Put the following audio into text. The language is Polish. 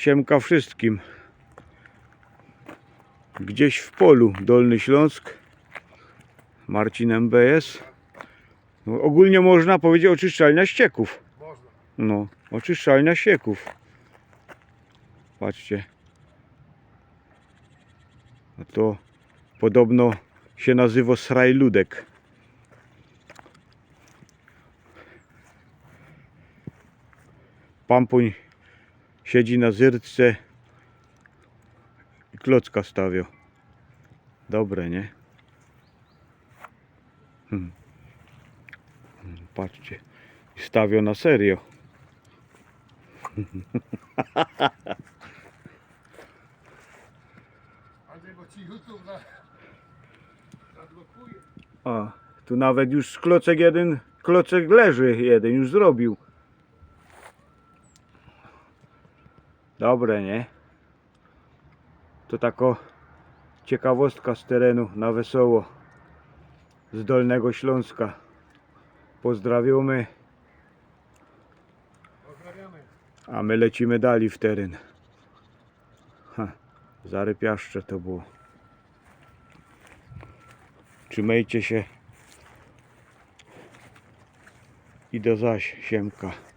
Siemka wszystkim. Gdzieś w polu Dolny Śląsk. Marcin MBS. No, ogólnie można powiedzieć oczyszczalnia ścieków. No, oczyszczalnia ścieków. Patrzcie. A to podobno się nazywa sraj ludek. Pampuń siedzi na zyrtce i klocka stawia. Dobre, nie? Hmm. Hmm, Patrzcie. Stawia na serio. A, tu nawet już klocek jeden, klocek leży jeden, już zrobił. Dobre, nie? To tako ciekawostka z terenu na wesoło z Dolnego Śląska. Pozdrawiamy, Pozdrawiamy. a my lecimy dalej w teren. Ha, zarypiaszcze to było. Trzymajcie się. I do zaś, siemka.